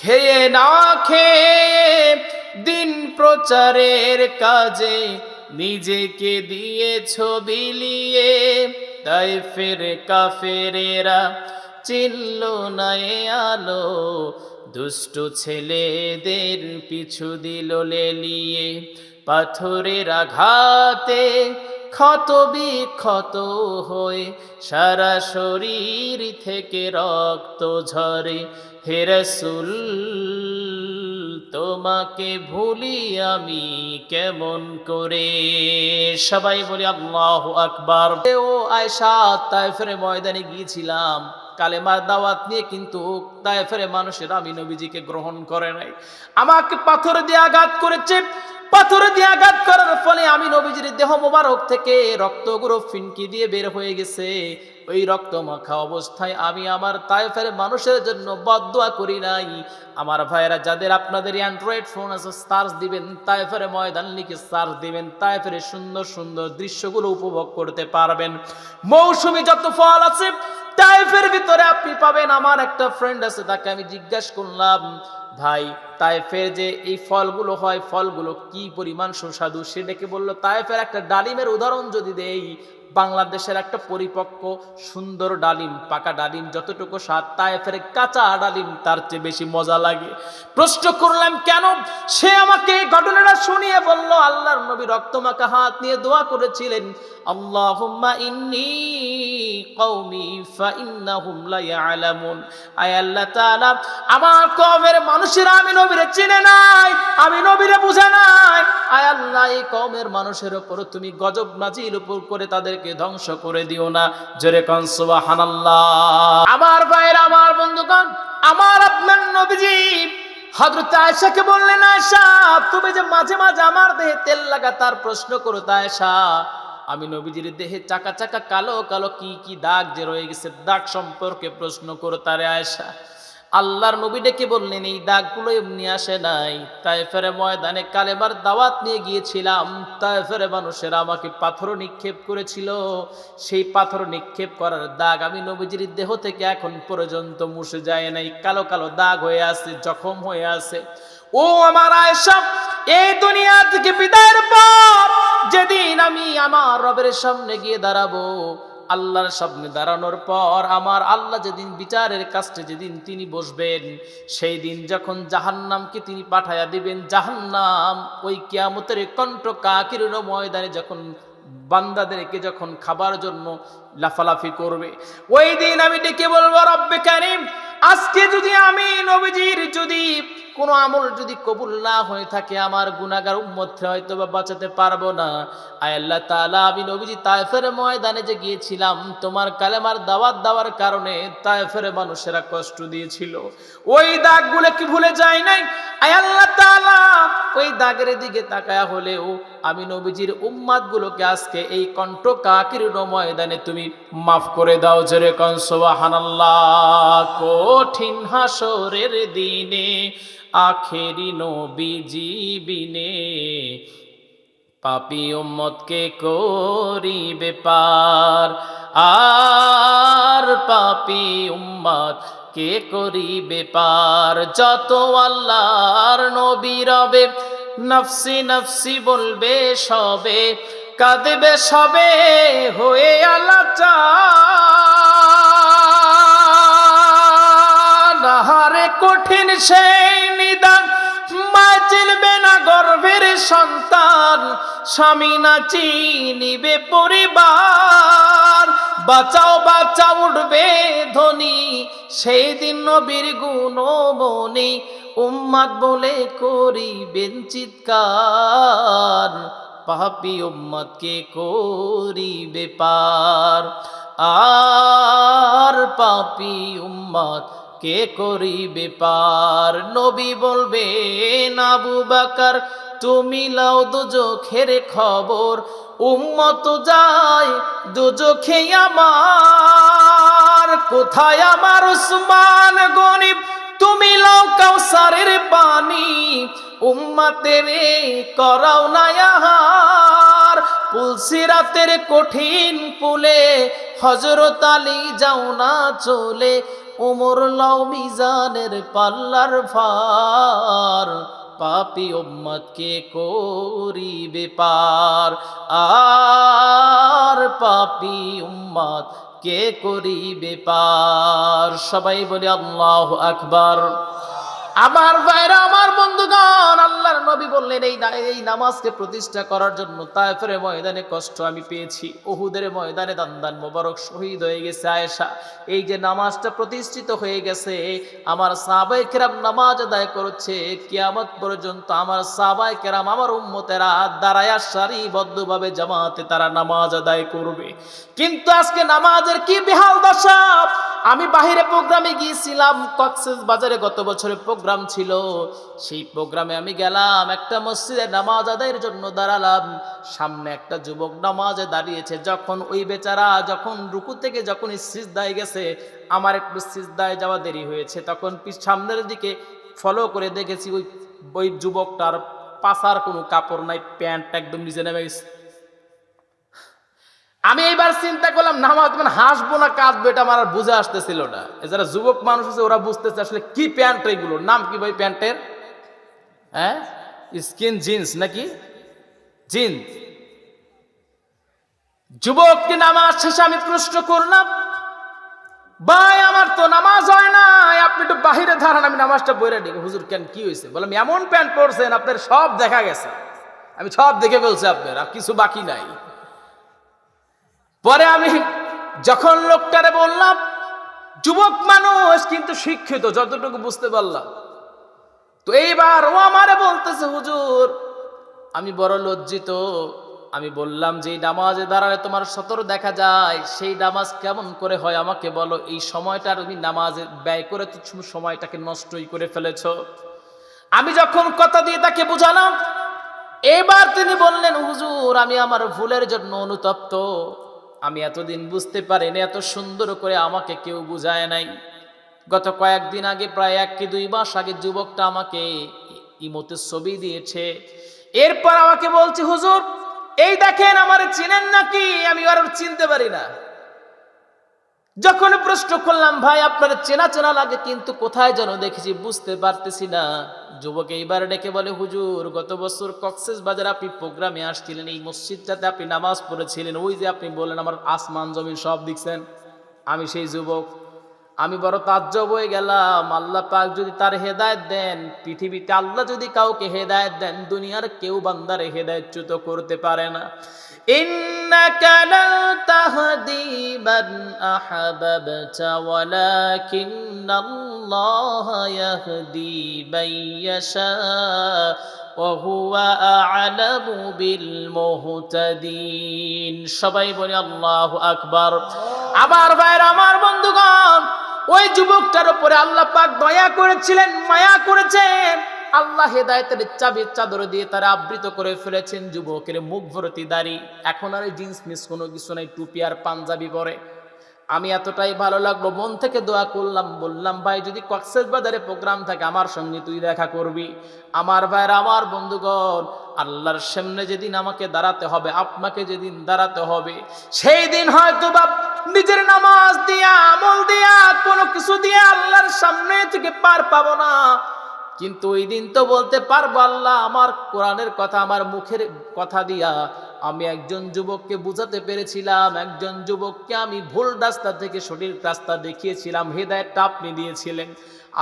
খেয়ে না খেয়ে দিন প্রচারের কাজে নিজেকে দিয়ে ছবি লিয়ে তাই ফের কাফেরেরা চিনল না এ আলো। দুষ্ট ছেলেদের পিছু দিল লেলিয়ে পাথরের আঘাতে ক্ষত বিক্ষত হয়ে সারা শরীর থেকে রক্ত ঝরে। হেরসুল তোমাকে ভুলি আমি কেমন করে? সবাই বলি, আল্লাহ আকবার। ও আয়সা তাইফের ময়দানে গিয়েছিলাম। কালেমার দাওয়াত নিয়ে কিন্তু তাইফের মানুষের আমি নবীজিকে গ্রহণ করে নাই। আমাকে পাথর দিয়ে আঘাত করেছে। পাথর দিয়ে আঘাত করার ফলে আমি নবীজির দেহ মোবারক থেকে রক্তগুলো ফিনকি দিয়ে বের হয়ে গেছে। ওই রক্ত মাখা অবস্থায় আমি আমার তাইফের মানুষের জন্য বদোয়া করি নাই। আমার ভাইয়েরা যাদের আপনাদের অ্যান্ড্রয়েড ফোন আছে, সার্চ দিবেন তাইফের ময়দান লিখে সার্চ দিবেন তাইফের সুন্দর সুন্দর দৃশ্যগুলো উপভোগ করতে পারবেন। মৌসুমি যত ফল আছে তাইফের ভিতরে আপনি পাবেন, আমার একটা ফ্রেন্ড আছে, তাকে আমি জিজ্ঞাসা করলাম, ভাই তাইফের যে এই ফলগুলো হয়, ফলগুলো কি পরিমাণ সুস্বাদু? সে ডেকে বলল তাইফের একটা ডালিমের উদাহরণ যদি দেই বাংলাদেশের একটা পরিপক্ক সুন্দর ডালিম, পাকা ডালিম, যতটুকু স্বাদ তাইফের কাঁচা ডালিম, তার চেয়ে বেশি মজা লাগে। প্রশ্ন করলাম, কেন? সে আমাকে এই ঘটনাটা শুনিয়ে বলল, আল্লাহর নবী রক্তমাখা হাত নিয়ে দোয়া করেছিলেন ইন্নী কওমি আল্লাহ আমার মানুষেরা আমি নাই, আমি বুঝে নাই। আল্লাহ, এই মানুষের উপর তুমি গজব করে তাদেরকে ধ্বংস করে দিও না। জোরে কন, সুবহানাল্লাহ। আমার ভাইয়ের, আমার বন্ধুগণ, আমার আপনার নবীজি আয়েশাকে বললেন তুমি যে মাঝে মাঝে আমার দেহে তেল লাগা তার প্রশ্ন করো তা, আয়েশা। আমি নবীজির দেহে চাকা চাকা কালো কালো কি কি দাগ যে রয়ে গেছে, দাগ সম্পর্কে প্রশ্ন করো তারে আয়েশা। আল্লাহর নবী ডেকে বললেন, এই দাগগুলো এমনি আসে নাই। তাইফের ময়দানে কালেবার দাওয়াত নিয়ে গিয়েছিলাম। তাইফের মানুষেরা আমাকে পাথর নিক্ষেপ করেছিল। সেই পাথর নিক্ষেপ করার দাগ আমি নবীজির দেহ থেকে এখন পর্যন্ত মুছে যায় নাই। কালো কালো দাগ হয়ে আছে, জখম হয়ে আছে। ও আমার আয়েশা, এই দুনিয়া থেকে বিদায়ের পর যেদিন আমি আমার রবের সামনে গিয়ে দাঁড়াবো আল্লাহর সামনে দাঁড়ানোর পর আমার আল্লাহ যেদিন বিচারের কাছে যেদিন তিনি বসবেন, সেই দিন যখন জাহান্নামকে তিনি পাঠাইয়া দিবেন, জাহান্নাম ওই কিয়ামতের কণ্ঠ কাকির ময়দানে যখন বান্দাদেরকে যখন খাবার জন্য লাফালাফি করবে, ওই দিন আমি ডেকে বলব, রব্বে কারিম, আজকে যদি আমি নবীজির যদি কোনো আমল যদি কবুল না হয়ে থাকে, আমার গুনাগার উম্মত হয়তো বা বাঁচাতে পারব না। আয় আল্লাহ তাআলা, আমি নবীজি তায়েফের ময়দানে যে গিয়েছিলাম, তোমার কালেমার দাওয়াত দেওয়ার কারণে তায়েফের মানুষেরা কষ্ট দিয়েছিল। ওই দাগগুলো কি ভুলে যায় নাই? আয় আল্লাহ তাআলা, ওই দাগের দিকে তাকায়া হলেও আমি নবীজির উম্মাদ গুলোকে আজকে এই কণ্ঠ কাকির ময়দানে তুমি মাফ করে দাও জোরে কন, সুবহানাল্লাহ। কঠিন হাসরের দিনে আখেরি নবীজি বিনে। পাপি উম্মতকে করিবে পার। আর পাপি উম্মত কে করিবে পার। যত আল্লাহর নবী রবে, নফসি নফসি বলবে সবে, কাঁদবে সবে, হয়ে আলাচা কঠিন সেই নিদান। মা চিনবে না গর্ভের সন্তান, স্বামী না চিনিবে পরিবার। বাঁচাও বাঁচাও উঠবে ধনী সেই দিন নবীর গুণমণি উম্মাদ বলে করিবেন চিৎকার। পাপি উম্মতকে করিবে পার। আর পাপি উম্মত কে করিবে পার? নবী বলবে আবু বাকার, তুমি লাও দুজখের খবর। উম্মত যায় দুজখে আমার। কোথায় আমার উসমান গনিব? তুমি লাও কাউসারের পানি। উম্মাতের করাও না আহার। পুলসিরাতের কঠিন পুলে হজরত আলী যাও না চলে। ওমর লাও মিজানের পাল্লার ফার পাপি উম্মতকে করিবে বেপার আর পাপি উম্মত কে করি বেপার সবাই বলে আল্লাহ আকবার। আমার ভাইরা, আমার নবী বললেন এই এই নামাজকে প্রতিষ্ঠা করার জন্য তাইফের ময়দানে কষ্ট আমি পেয়েছি। ওহুদের ময়দানে দান্দান মোবারক শহীদ হয়ে গেছে আয়েশা। এই যে নামাজটা প্রতিষ্ঠিত হয়ে গেছে, আমার সাহাবাই কেরাম নামাজ আদায় করছে, কিয়ামত পর্যন্ত আমার সাহাবাই কেরাম আমার উম্মতেরা দাঁড়ায়া সারিবদ্ধভাবে জামাতে তারা নামাজ আদায় করবে। কিন্তু আজকে নামাজের কি বেহাল দশা? আমি বাহিরে প্রোগ্রামে গিয়েছিলাম, কক্সেস বাজারে গত বছরে প্রোগ্রাম ছিল। সেই প্রোগ্রামে আমি গেলাম, একটা মসজিদে নামাজ আদায়ের জন্য দাঁড়ালাম। সামনে একটা যুবক নামাজে দাঁড়িয়েছে। যখন ওই বেচারা যখন রুকু থেকে যখন সিজদায় গেছে, আমার একটু সিজদায় যাওয়া দেরি হয়েছে। তখন সামনের দিকে ফলো করে দেখেছি ওই ওই যুবকটার পাশার কোনো কাপড় নাই প্যান্ট একদম নিচে নেমে গেছে। আমি এইবার চিন্তা করলাম নামাজ মানে হাসবো না, কাঁদবো। এটা আমার আর বুঝে আসতেছিল না। যারা যুবক মানুষ আছে, ওরা বুঝতেছে আসলে কি প্যান্ট এগুলো। নাম কি ভাই প্যান্টের? হ্যাঁ? স্কিন জিন্স নাকি? জিন্স। যুবককে নামাজ শেষে আমি প্রশ্ন করলাম, ভাই, আমার তো নামাজ হয় না আপনি একটু বাহিরে দাঁড়ান, আমি নামাজটা বইরে দিই হুজুর, কেন, কি হয়েছে? বললাম, এমন প্যান্ট পরছেন, আপনার সব দেখা গেছে। আমি সব দেখে ফেলছি আপনার, আর কিছু বাকি নাই। পরে আমি যখন লোকটারে বললাম, যুবক মানুষ, কিন্তু শিক্ষিত, যতটুকু বুঝতে পারলাম। তো এইবার ও আমারে বলতেছে, হুজুর, আমি বড় লজ্জিত। আমি বললাম যে নামাজে দাঁড়ালে তোমার সতর দেখা যায়। সেই নামাজ কেমন করে হয় আমাকে বলো। এই সময়টা তুমি নামাজে ব্যয় করে তো সময়টাকে নষ্টই করে ফেলেছ। আমি যখন কথা দিয়ে তাকে বুঝালাম এবার তিনি বললেন, হুজুর, আমি আমার ভুলের জন্য অনুতপ্ত। আমি এতদিন বুঝতে পারিনি, এত সুন্দর করে আমাকে কেউ বুঝায় নাই। গত কয়েকদিন আগে, প্রায় এক কি দুই মাস আগে, যুবকটা আমাকে ইমতে ছবি দিয়েছে। এরপর আমাকে বলছে, হুজুর, এই দেখেন আমার চিনেন নাকি? আমি আর চিনতে পারি না। যখন প্রশ্ন করলাম, ভাই, আপনার চেনা চেনা লাগে, কিন্তু কোথায় যেন দেখেছি বুঝতে পারতেছি না। যুবক এইবার ডেকে বলে, হুজুর, গত বছর কক্সেস বাজার আপনি প্রোগ্রামে আসছিলেন, এই মসজিদটাতে আপনি নামাজ পড়েছিলেন, ওই যে আপনি বললেন, আমার আসমান জমিন সব দেখছেন। আমি সেই যুবক আমি বড় তাজ্জব হয়ে গেলাম আল্লাহ পাক যদি তার হেদায়েত দেন পৃথিবীতে আল্লাহ যদি কাউকে হেদায়েত দেন দুনিয়ার কেউ বান্দারে হেদায়েতচ্যুত করতে পারে না إنك لن تهدي من أحببت ولكن الله يهدي من يشاء وهو أعلم بالمهتدين সবাই বলে আল্লাহ আকবার আমার ভাইয়ের আমার বন্ধুগণ ওই যুবকটার উপরে আল্লাহ পাক দয়া করেছিলেন, মায়া করেছেন। আল্লাহ হেদায়তের চাবির চাদর দিয়ে তারা আবৃত করে ফেলেছেন যুবকের মুখ ভরতি দাড়ি। এখন আর জিন্স মিস কোনো কিছু নাই, টুপি আর পাঞ্জাবি পরে। আমি এতটাই ভালো লাগল, মন থেকে দোয়া করলাম, বললাম, ভাই, যদি কক্সেস বাজারে প্রোগ্রাম থাকে, আমার সঙ্গে তুই দেখা করবি। আমার ভাইয়ের, আমার বন্ধুগণ, আল্লাহর সামনে যেদিন আমাকে দাঁড়াতে হবে, আপনাকে যেদিন দাঁড়াতে হবে, সেই দিন হয়তো বাপ নিজের নামাজ দিয়া, আমল দিয়া, কোনো কিছু দিয়া আল্লাহর সামনে থেকে পার পাবো না। কিন্তু ওই দিন তো বলতে পারব, আল্লাহ আমার কোরআনের কথা, আমার মুখের কথা দিয়া আমি একজন যুবককে বুঝাতে পেরেছিলাম, একজন যুবককে আমি ভুল রাস্তা থেকে সঠিক রাস্তা দেখিয়েছিলাম, হেদায়তটা আপনি দিয়েছিলেন।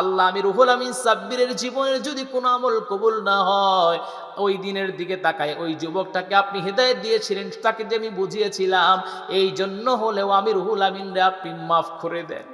আল্লাহ আমি রুহুল আমিন সাব্বিরের জীবনের যদি কোনো আমল কবুল না হয়, ওই দিনের দিকে তাকায়, ওই যুবকটাকে আপনি হেদায়ত দিয়েছিলেন, তাকে যে আমি বুঝিয়েছিলাম এই জন্য হলেও আমি রুহুল আমিনরে আপনি মাফ করে দেন।